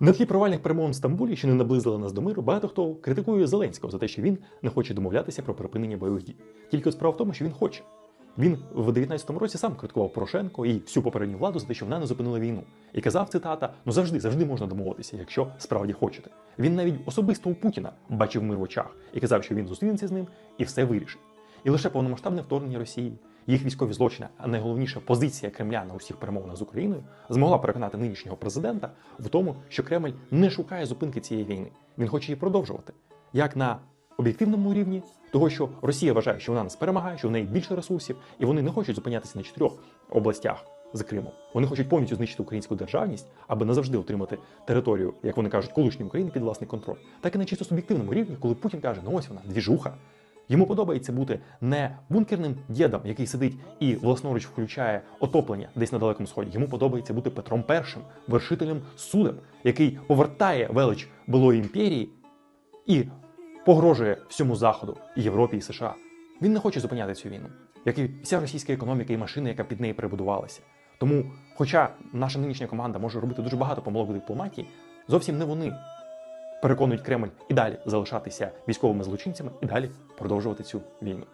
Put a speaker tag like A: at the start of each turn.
A: На тлі провальних перемовин в Стамбулі, що не наблизили нас до миру, багато хто критикує Зеленського за те, що він не хоче домовлятися про припинення бойових дій. Тільки справа в тому, що він хоче. Він в 19-му році сам критикував Порошенко і всю попередню владу за те, що вона не зупинила війну. І казав цитата: ну завжди, завжди можна домовитися, якщо справді хочете. Він навіть особисто у Путіна бачив мир в очах і казав, що він зустрінеться з ним і все вирішить. І лише повномасштабне вторгнення Росії, їх військові злочини, а найголовніше позиція Кремля на усіх перемовинах з Україною змогла переконати нинішнього президента в тому, що Кремль не шукає зупинки цієї війни. Він хоче її продовжувати. Як на об'єктивному рівні, того, що Росія вважає, що вона нас перемагає, що в неї більше ресурсів, і вони не хочуть зупинятися на чотирьох областях з Кримом. Вони хочуть повністю знищити українську державність, аби назавжди отримати територію, як вони кажуть, колишньої України під власний контроль. Так і на чисто суб'єктивному рівні, коли Путін каже, ну ось вона, двіжуха. Йому подобається бути не бункерним дідом, який сидить і власноруч включає отоплення десь на далекому сході. Йому подобається бути Петром І, вершителем судеб, який повертає велич былої імперії і погрожує всьому заходу, і Європі і США. Він не хоче зупиняти цю війну, як і вся російська економіка і машина, яка під неї перебудувалася. Тому, хоча наша нинішня команда може робити дуже багато помилок у дипломатії, зовсім не вони переконують Кремль і далі залишатися військовими злочинцями і далі продовжувати цю війну.